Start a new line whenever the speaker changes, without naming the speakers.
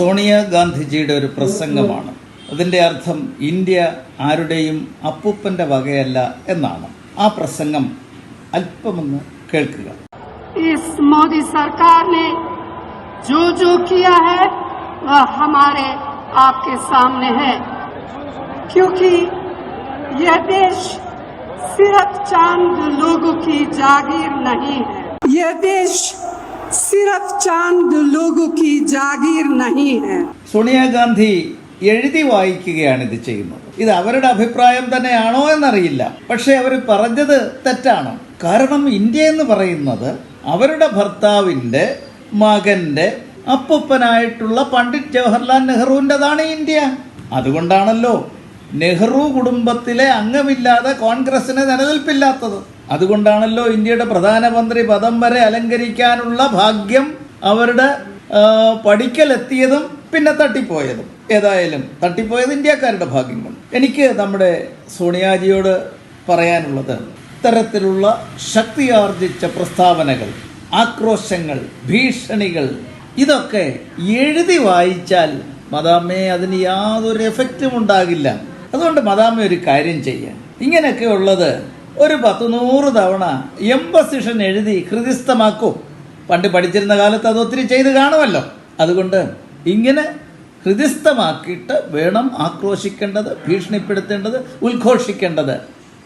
സോണിയാഗാന്ധിജിയുടെ ഒരു പ്രസംഗമാണ്. അതിന്റെ അർത്ഥം ഇന്ത്യ ആരുടെയും അപ്പൂപ്പന്റെ വകയല്ല എന്നാണ്. ആ പ്രസംഗം അല്പമൊന്ന് കേൾക്കുക.
മോദി സർക്കാരിനെ ജോ ജോ കിയാ ഹെ ഹമാരെ ആപ്കെ സാമനെ ഹെ ക്യൂക്കി യഹ ദേശ് സിർഫ് ചാന്ദ് ലോഗോ കി ജാഗീർ നഹീ ഹെ യഹ ദേശ് സിറഫ് ചാന്ദ് ലോഗോ കി ജാഗീർ നഹി ഹൈ
സോണിയാഗാന്ധി എഴുതി വായിക്കുകയാണ് ഇത് ചെയ്യുന്നത്. ഇത് അവരുടെ അഭിപ്രായം തന്നെയാണോ എന്നറിയില്ല. പക്ഷേ അവർ പറഞ്ഞത് തെറ്റാണ്. കാരണം ഇന്ത്യ എന്ന് പറയുന്നത് അവരുടെ ഭർത്താവിന്റെ മകന്റെ അപ്പൊപ്പനായിട്ടുള്ള പണ്ഡിറ്റ് ജവഹർലാൽ നെഹ്റുവിന്റെതാണ് ഇന്ത്യ. അതുകൊണ്ടാണല്ലോ നെഹ്റു കുടുംബത്തിലെ അംഗമില്ലാതെ കോൺഗ്രസിന് നിലനിൽപ്പില്ലാത്തത്. അതുകൊണ്ടാണല്ലോ ഇന്ത്യയുടെ പ്രധാനമന്ത്രി പദം വരെ അലങ്കരിക്കാനുള്ള ഭാഗ്യം അവരുടെ പഠിക്കലെത്തിയതും പിന്നെ തട്ടിപ്പോയതും. ഏതായാലും തട്ടിപ്പോയത് ഇന്ത്യക്കാരുടെ ഭാഗ്യം കൊണ്ട് എനിക്ക് നമ്മുടെ സോണിയാജിയോട് പറയാനുള്ളത് ഇത്തരത്തിലുള്ള ശക്തിയാർജിച്ച പ്രസ്താവനകൾ ആക്രോശങ്ങൾ ഭീഷണികൾ ഇതൊക്കെ എഴുതി വായിച്ചാൽ മദാമ്മയെ അതിന് യാതൊരു എഫക്റ്റും ഉണ്ടാകില്ല. അതുകൊണ്ട് മദാമ ഒരു കാര്യം ചെയ്യാം ഇങ്ങനെയൊക്കെ ഉള്ളത് ഒരു പത്ത് നൂറ് തവണ എംബസിഷൻ എഴുതി ഹൃദിസ്ഥമാക്കും. പണ്ട് പഠിച്ചിരുന്ന കാലത്ത് അത് ഒത്തിരി ചെയ്ത് കാണുമല്ലോ. അതുകൊണ്ട് ഇങ്ങനെ ഹൃദിസ്ഥമാക്കിയിട്ട് വേണം ആക്രോശിക്കേണ്ടത് ഭീഷണിപ്പെടുത്തേണ്ടത് ഉദ്ഘോഷിക്കേണ്ടത്.